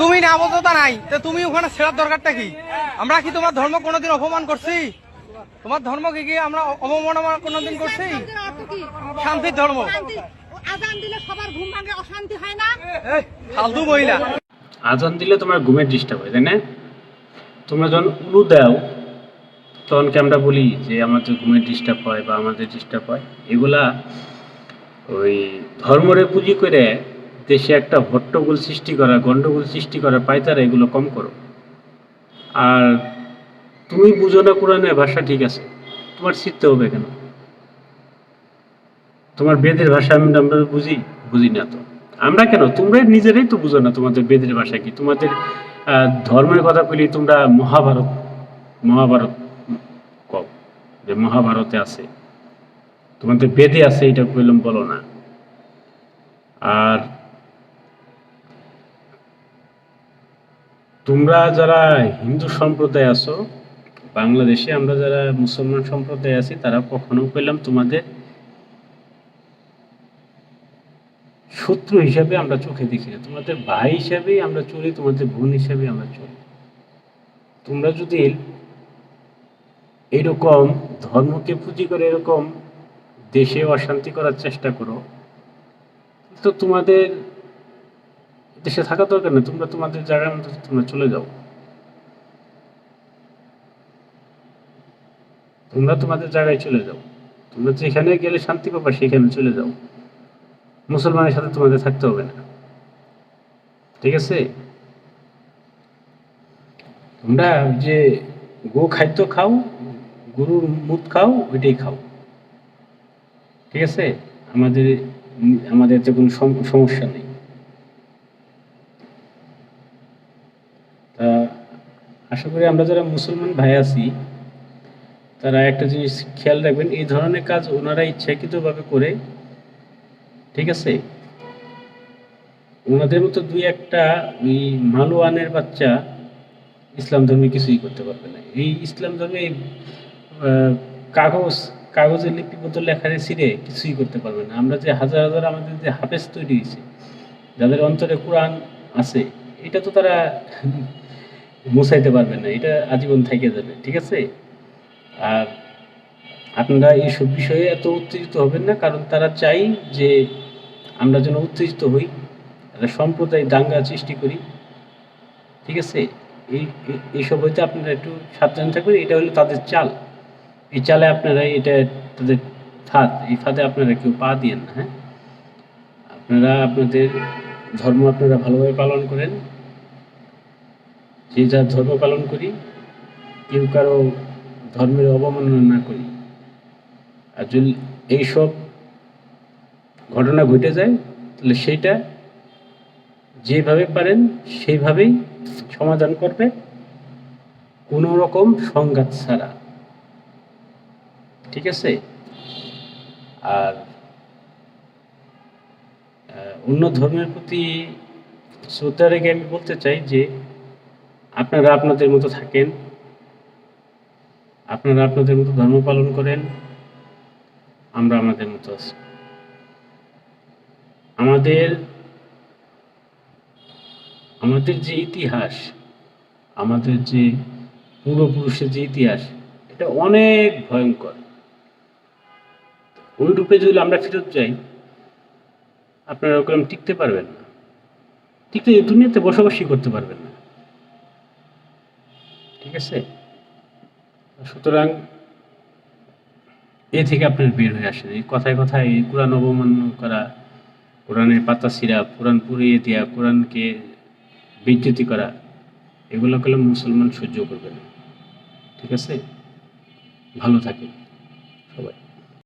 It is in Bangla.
তুমি না বোঝতা নাই। তো তুমি ওখানে ছেড়ার দরকারটা কি? আমরা কি তোমার ধর্ম কোনোদিন অপমান করছি? তোমার ধর্ম কি কি আমরা অবমাননা কোনোদিন করছি? শান্তির ধর্ম। আজান দিলে সবার ঘুম ভাঙে অশান্তি হয় না? এই, ফালতু মহিলা। আজান দিলে তোমার ঘুমের ডিস্টার্ব হয় তাই না? তোমরা যখন উলু দাও তখন কি আমরা বলি যে আমাদের ঘুমের ডিস্টার্ব হয় বা আমাদের ডিস্টার্ব হয়। এগুলা ওই ধর্মরে পুঁজি করে দেশে একটা হট্টগোল সৃষ্টি করা, গন্ডগোল সৃষ্টি করা পাইতারা এগুলো কম করো। আর তুমি বুঝো না কোরআনের ভাষা ঠিক আছে, তোমার শিখতে হবে কেন? তোমার বেদের ভাষা আমি আমরা বুঝি বুঝি না তো। আমরা কেন? তোমরা নিজেরাই তো বুঝো না তোমাদের বেদের ভাষা কি। তোমাদের ধর্মের কথা বলি তোমরা মহাভারত মহাভারত কও যে মহাভারতে আছে। তোমাদের বেদে আছে, এটা কইলাম বলো না। আর তোমরা যারা হিন্দু সম্প্রদায় আছো, বাংলাদেশে আমরা যারা মুসলমান সম্প্রদায় আছি, তারা কখনো কইলাম তোমাদের শত্রু হিসাবে আমরা চোখে দেখি না। তোমাদের ভাই হিসাবেই আমরা চলি, তোমাদের বোন হিসাবে আমরা চলি। তোমরা যদি এরকম ধর্মকে পুঁজি করে এরকম দেশে অশান্তি করার চেষ্টা করো। তো তোমাদের দেশে থাকা দরকার নেই, তোমরা তোমাদের জায়গার মতো তোমরা চলে যাও। তোমরা তোমাদের জায়গায় চলে যাও। তোমরা যেখানে গেলে শান্তি পাবা, সেখানে চলে যাও। মুসলমানের সাথে তোমাদের থাকতে হবে না। ঠিক আছে? তোমরা যে গো খাদ্য খাও, গরুর মুদ খাও, ওইটাই খাও। ঠিক আছে? আমাদের আমাদের তো কোনো সমস্যা নেই। তা আশা করি আমরা যারা মুসলমান ভাই আছি, তারা একটা জিনিস খেয়াল রাখবেন, এই ধরনের কাজ ওনারা ইচ্ছাকৃতভাবে করে, ঠিক আছে? ওনাদের মতো দুই একটা ওই মালুয়ানের বাচ্চা ইসলাম ধর্মে কিছুই করতে পারবে না। এই ইসলাম ধর্মে কাগজ কাগজে লিপিবদ্ধ লেখারে ছিঁড়ে কিছুই করতে পারবে না। আমরা যে হাজার হাজার আমাদের যে হাফেজ তৈরি হয়েছে, যাদের অন্তরে কোরআন আছে, এটা তো তারা মুছাইতে পারবে না, এটা আজীবন থেকে যাবে, ঠিক আছে? আর আপনারা এইসব বিষয়ে এত উত্তেজিত হবেন না, কারণ তারা চাই যে আমরা যেন উত্তেজিত হই সম্প্রদায় দাঙ্গা সৃষ্টি করি, ঠিক আছে? এই- এইসব হইতে আপনারা একটু সাবধান থাকবেন, এটা হলো তাদের চাল। এই চালে আপনারা এটা তাদের ফাঁদ, এই ফাঁদে আপনারা কেউ পা দিয়েন না হ্যাঁ? আপনারা আপনাদের ধর্ম আপনারা ভালোভাবে পালন করেন। যে যার ধর্ম পালন করি, কেউ কারও ধর্মের অবমাননা না করি। আর যদি এইসব ঘটনা ঘটে যায়, তাহলে সেইটা যেভাবে পারেন, সেইভাবেই সমাধান করবে। কোনো রকম সংঘাত ছাড়া। ঠিক আছে? আর অন্য ধর্মের প্রতি শ্রদ্ধা রেখে আমি বলতে চাই যে, আপনারা আপনাদের মতো থাকেন, আপনারা আপনাদের মতো ধর্ম পালন করেন, আমরা আমাদের মতো আছি। আমাদের আমাদের যে ইতিহাস, আমাদের যে পূর্বপুরুষের যে ইতিহাস, এটা অনেক ভয়ঙ্কর। ওই রূপে যদি আমরা ফেরত যাই, আপনারা ওরকম টিকতে পারবেন না। টিকতে দুনিয়াতে বসবাসই করতে পারবেন না। ঠিক আছে? সুতরাং এ থেকে আপনার বের হয়ে আসেন। এই কথায় কথায় এই কোরআন অবমান্য করা, কোরআনের পাতা ছিঁড়া, কোরআন পুড়িয়ে দেওয়া কোরআনকে বিদ্যুতি করা, এগুলো করলে মুসলমান সহ্য করবে না। ঠিক আছে? ভালো থাকে